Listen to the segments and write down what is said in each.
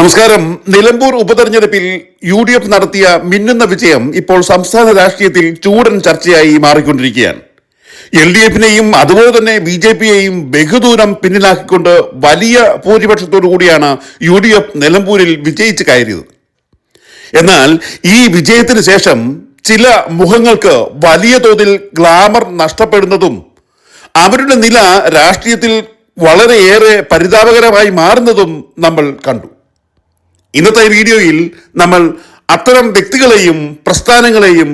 നമസ്കാരം. നിലമ്പൂർ ഉപതെരഞ്ഞെടുപ്പിൽ U D F നടത്തിയ മിന്നുന്ന വിജയം ഇപ്പോൾ സംസ്ഥാന രാഷ്ട്രീയത്തിൽ ചൂടൻ ചർച്ചയായി മാറിക്കൊണ്ടിരിക്കുകയാണ്. എൽ ഡി എഫിനെയും അതുപോലെ തന്നെ ബി ജെ പിയെയും ബഹുദൂരം പിന്നിലാക്കിക്കൊണ്ട് വലിയ ഭൂരിപക്ഷത്തോടു കൂടിയാണ് യു ഡി എഫ് നിലമ്പൂരിൽ വിജയിച്ച് കയറിയത്. എന്നാൽ ഈ വിജയത്തിന് ശേഷം ചില മുഖങ്ങൾക്ക് വലിയ തോതിൽ ഗ്ലാമർ നഷ്ടപ്പെടുന്നതും അവരുടെ നില രാഷ്ട്രീയത്തിൽ വളരെയേറെ പരിതാപകരമായി മാറുന്നതും നമ്മൾ കണ്ടു. ഇന്നത്തെ വീഡിയോയിൽ നമ്മൾ അത്തരം വ്യക്തികളെയും പ്രസ്ഥാനങ്ങളെയും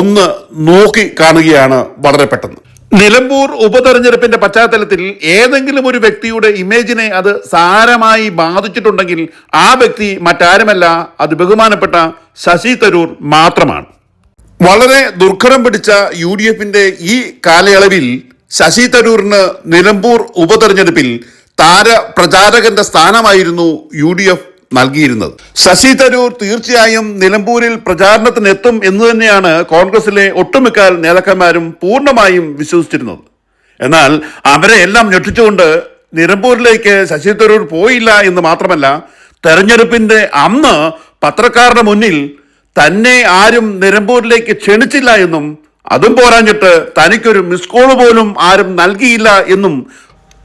ഒന്ന് നോക്കി കാണുകയാണ് വളരെ പെട്ടെന്ന്. നിലമ്പൂർ ഉപതെരഞ്ഞെടുപ്പിന്റെ പശ്ചാത്തലത്തിൽ ഏതെങ്കിലും ഒരു വ്യക്തിയുടെ ഇമേജിനെ അത് സാരമായി ബാധിച്ചിട്ടുണ്ടെങ്കിൽ ആ വ്യക്തി മറ്റാരുമല്ല അത് ബഹുമാനപ്പെട്ട ശശി തരൂർ മാത്രമാണ്. വളരെ ദുർഘടം പിടിച്ച യു ഡി എഫിന്റെ ഈ കാലയളവിൽ ശശി തരൂറിന് നിലമ്പൂർ ഉപതെരഞ്ഞെടുപ്പിൽ താര പ്രചാരകന്റെ സ്ഥാനമായിരുന്നു യു ഡി എഫ് നൽകിയിരുന്നത്. ശശി തരൂർ തീർച്ചയായും നിലമ്പൂരിൽ പ്രചാരണത്തിന് എത്തും എന്ന് തന്നെയാണ് കോൺഗ്രസിലെ ഒട്ടുമിക്ക നേതാക്കന്മാരും പൂർണമായും വിശ്വസിച്ചിരുന്നത്. എന്നാൽ അവരെ എല്ലാം ഞെട്ടിച്ചുകൊണ്ട് നിലമ്പൂരിലേക്ക് ശശി തരൂർ പോയില്ല എന്ന് മാത്രമല്ല തെരഞ്ഞെടുപ്പിന്റെ അന്ന് പത്രക്കാരുടെ മുന്നിൽ തന്നെ ആരും നിലമ്പൂരിലേക്ക് ക്ഷണിച്ചില്ല എന്നും അതും പോരാഞ്ഞിട്ട് തനിക്കൊരു മിസ് കോൾ പോലും ആരും നൽകിയില്ല എന്നും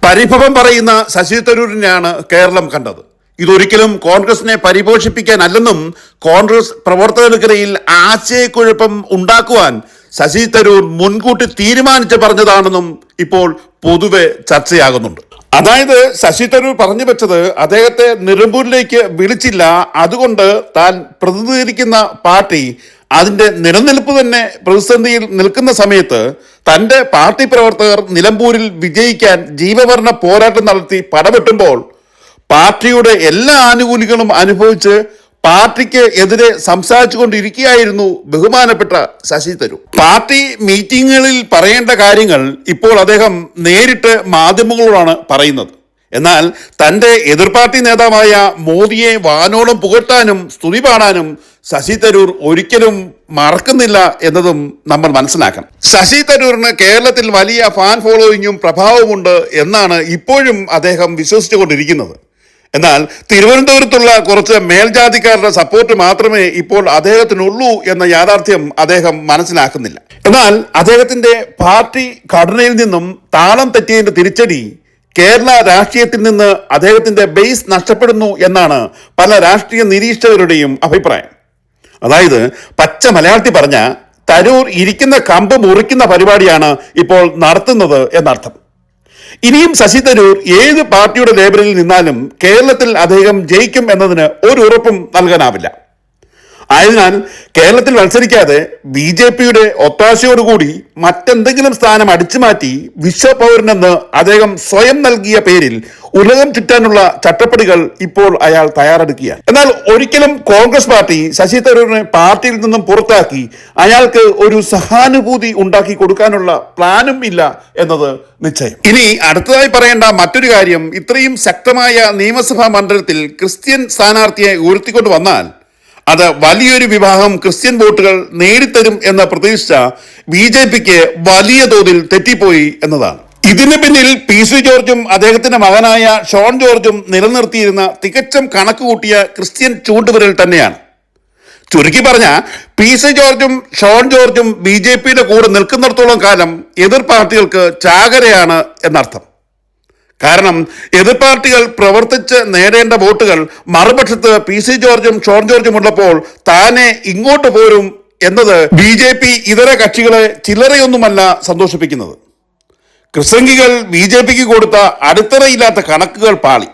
പരിഭവം പറയുന്ന ശശി തരൂരിനെയാണ് കേരളം കണ്ടത്. ഇതൊരിക്കലും കോൺഗ്രസിനെ പരിപോഷിപ്പിക്കാനല്ലെന്നും കോൺഗ്രസ് പ്രവർത്തകർക്കിടയിൽ ആശയക്കുഴപ്പം ഉണ്ടാക്കുവാൻ ശശി തരൂർ മുൻകൂട്ടി തീരുമാനിച്ച് പറഞ്ഞതാണെന്നും ഇപ്പോൾ പൊതുവെ ചർച്ചയാകുന്നുണ്ട്. അതായത് ശശി തരൂർ പറഞ്ഞു വെച്ചത് അദ്ദേഹത്തെ നിലമ്പൂരിലേക്ക് വിളിച്ചില്ല. അതുകൊണ്ട് താൻ പ്രതിനിധീകരിക്കുന്ന പാർട്ടി അതിന്റെ നിലനിൽപ്പ് തന്നെ പ്രതിസന്ധിയിൽ നിൽക്കുന്ന സമയത്ത് തന്റെ പാർട്ടി പ്രവർത്തകർ നിലമ്പൂരിൽ വിജയിക്കാൻ ജീവവർണ പോരാട്ടം നടത്തി പടവെട്ടുമ്പോൾ പാർട്ടിയുടെ എല്ലാ ആനുകൂല്യങ്ങളും അനുഭവിച്ച് പാർട്ടിക്ക് എതിരെ സംസാരിച്ചു കൊണ്ടിരിക്കുകയായിരുന്നു ബഹുമാനപ്പെട്ട ശശി തരൂർ. പാർട്ടി മീറ്റിങ്ങുകളിൽ പറയേണ്ട കാര്യങ്ങൾ ഇപ്പോൾ അദ്ദേഹം നേരിട്ട് മാധ്യമങ്ങളോടാണ് പറയുന്നത്. എന്നാൽ തന്റെ എതിർ പാർട്ടി നേതാവായ മോദിയെ വാനോളം പുകഴ്ത്താനും സ്തുതി പാടാനും ശശി തരൂർ ഒരിക്കലും മറക്കുന്നില്ല എന്നതും നമ്മൾ മനസ്സിലാക്കണം. ശശി തരൂറിന് കേരളത്തിൽ വലിയ ഫാൻ ഫോളോയിങ്ങും പ്രഭാവമുണ്ട് എന്നാണ് ഇപ്പോഴും അദ്ദേഹം വിശ്വസിച്ചുകൊണ്ടിരിക്കുന്നത്. എന്നാൽ തിരുവനന്തപുരത്തുള്ള കുറച്ച് മേൽജാതിക്കാരുടെ സപ്പോർട്ട് മാത്രമേ ഇപ്പോൾ അദ്ദേഹത്തിനുള്ളൂ എന്ന യാഥാർത്ഥ്യം അദ്ദേഹം മനസ്സിലാക്കുന്നില്ല. എന്നാൽ അദ്ദേഹത്തിന്റെ പാർട്ടി ഘടനയിൽ നിന്നും താളം തെറ്റിയതിന്റെ തിരിച്ചടി കേരള രാഷ്ട്രീയത്തിൽ നിന്ന് അദ്ദേഹത്തിന്റെ ബേസ് നഷ്ടപ്പെടുന്നു എന്നാണ് പല രാഷ്ട്രീയ നിരീക്ഷകരുടെയും അഭിപ്രായം. അതായത് പച്ച മലയാളത്തിൽ പറഞ്ഞ തരൂർ ഇരിക്കുന്ന കമ്പ് മുറിക്കുന്ന പരിപാടിയാണ് ഇപ്പോൾ നടത്തുന്നത് എന്നർത്ഥം. ഇനിയും ശശി തരൂർ ഏത് പാർട്ടിയുടെ ലേബലിൽ നിന്നാലും കേരളത്തിൽ അദ്ദേഹം ജയിക്കും എന്നതിന് ഒരു ഉറപ്പും നൽകാനാവില്ല. ആയതിനാൽ കേരളത്തിൽ മത്സരിക്കാതെ ബി ജെ പിയുടെ ഒത്താശയോടുകൂടി മറ്റെന്തെങ്കിലും സ്ഥാനം അടിച്ചുമാറ്റി വിശ്വപൗരനെന്ന് അദ്ദേഹം സ്വയം നൽകിയ പേരിൽ ഉലകം ചുറ്റാനുള്ള ചട്ടപ്പടികൾ ഇപ്പോൾ അയാൾ തയ്യാറെടുക്കുകയാണ്. എന്നാൽ ഒരിക്കലും കോൺഗ്രസ് പാർട്ടി ശശി തരൂരിനെ പാർട്ടിയിൽ നിന്നും പുറത്താക്കി അയാൾക്ക് ഒരു സഹാനുഭൂതി ഉണ്ടാക്കി കൊടുക്കാനുള്ള പ്ലാനും ഇല്ല എന്നത് നിശ്ചയം. ഇനി അടുത്തതായി പറയേണ്ട മറ്റൊരു കാര്യം ഇത്രയും ശക്തമായ നിയമസഭാ മണ്ഡലത്തിൽ ക്രിസ്ത്യൻ സ്ഥാനാർത്ഥിയെ ഉയർത്തിക്കൊണ്ട് വന്നാൽ അത് വലിയൊരു വിഭാഗം ക്രിസ്ത്യൻ വോട്ടുകൾ നേടിത്തരും എന്ന പ്രതീക്ഷ ബി ജെ പിക്ക് വലിയ തോതിൽ തെറ്റിപ്പോയി എന്നതാണ്. ഇതിന് പിന്നിൽ പി സി ജോർജും അദ്ദേഹത്തിന്റെ മകനായ ഷോൺ ജോർജും നിലനിർത്തിയിരുന്ന തികച്ചും കണക്കുകൂട്ടിയ ക്രിസ്ത്യൻ ചൂണ്ടുവിരൽ തന്നെയാണ്. ചുരുക്കി പറഞ്ഞ പി സി ജോർജും ഷോൺ ജോർജും ബി ജെ പിയുടെ കൂടെ നിൽക്കുന്നിടത്തോളം കാലം എതിർ പാർട്ടികൾക്ക് ചാകരയാണ് എന്നർത്ഥം. കാരണം എതിർ പാർട്ടികൾ പ്രവർത്തിച്ച് നേടേണ്ട വോട്ടുകൾ മറുപക്ഷത്ത് പി സി ജോർജും ഷോൺ ജോർജും ഉള്ളപ്പോൾ താനെ ഇങ്ങോട്ട് പോരും എന്നത് ബി ജെ പി ഇതര കക്ഷികളെ ചില്ലറയൊന്നുമല്ല സന്തോഷിപ്പിക്കുന്നത്. ക്രിസംഗികൾ ബി ജെ പിക്ക് കൊടുത്ത അടിത്തറയില്ലാത്ത കണക്കുകൾ പാളി.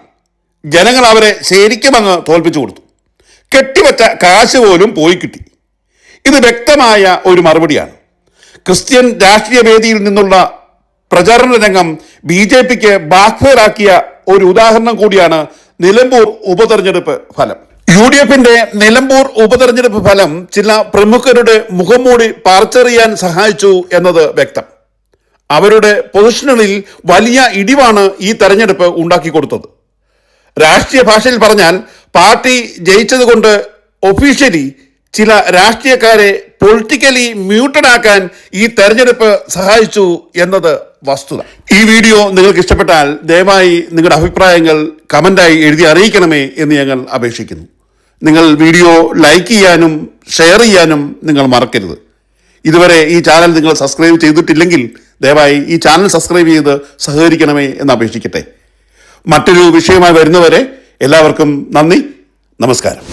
ജനങ്ങൾ അവരെ ശരിക്കും അങ്ങ് തോൽപ്പിച്ചു കൊടുത്തു. കെട്ടിവച്ച കാശ് പോലും പോയി കിട്ടി. ഇത് വ്യക്തമായ ഒരു മറുപടിയാണ്. ക്രിസ്ത്യൻ രാഷ്ട്രീയ വേദിയിൽ നിന്നുള്ള പ്രചാരണ രംഗം ബി ജെ പിക്ക് ബാക്ഫയറാക്കിയ ഒരു ഉദാഹരണം കൂടിയാണ് നിലമ്പൂർ ഉപതെരഞ്ഞെടുപ്പ് ഫലം. യു ഡി എഫിന്റെ നിലമ്പൂർ ഉപതെരഞ്ഞെടുപ്പ് ഫലം ചില പ്രമുഖരുടെ മുഖംമൂടി പാർച്ചെറിയാൻ സഹായിച്ചു എന്നത് വ്യക്തം. അവരുടെ പൊസിഷനുകളിൽ വലിയ ഇടിവാണ് ഈ തെരഞ്ഞെടുപ്പ് ഉണ്ടാക്കി കൊടുത്തത് രാഷ്ട്രീയ ഭാഷയിൽ പറഞ്ഞാൽ പാർട്ടി ജയിച്ചതുകൊണ്ട് ഒഫീഷ്യലി ചില രാഷ്ട്രീയക്കാരെ പൊളിറ്റിക്കലി മ്യൂട്ടഡ് ആക്കാൻ ഈ തെരഞ്ഞെടുപ്പ് സഹായിച്ചു എന്നത് വസ്തുത. ഈ വീഡിയോ നിങ്ങൾക്ക് ഇഷ്ടപ്പെട്ടാൽ ദയവായി നിങ്ങളുടെ അഭിപ്രായങ്ങൾ കമന്റായി എഴുതി അറിയിക്കണമേ എന്ന് ഞങ്ങൾ അപേക്ഷിക്കുന്നു. നിങ്ങൾ വീഡിയോ ലൈക്ക് ചെയ്യാനും ഷെയർ ചെയ്യാനും നിങ്ങൾ മറക്കരുത്. ഇതുവരെ ഈ ചാനൽ നിങ്ങൾ സബ്സ്ക്രൈബ് ചെയ്തിട്ടില്ലെങ്കിൽ ദയവായി ഈ ചാനൽ സബ്സ്ക്രൈബ് ചെയ്ത് സഹകരിക്കണമേ എന്ന് അപേക്ഷിക്കട്ടെ. മറ്റൊരു വിഷയമായി വരുന്നവരെ എല്ലാവർക്കും നന്ദി. നമസ്കാരം.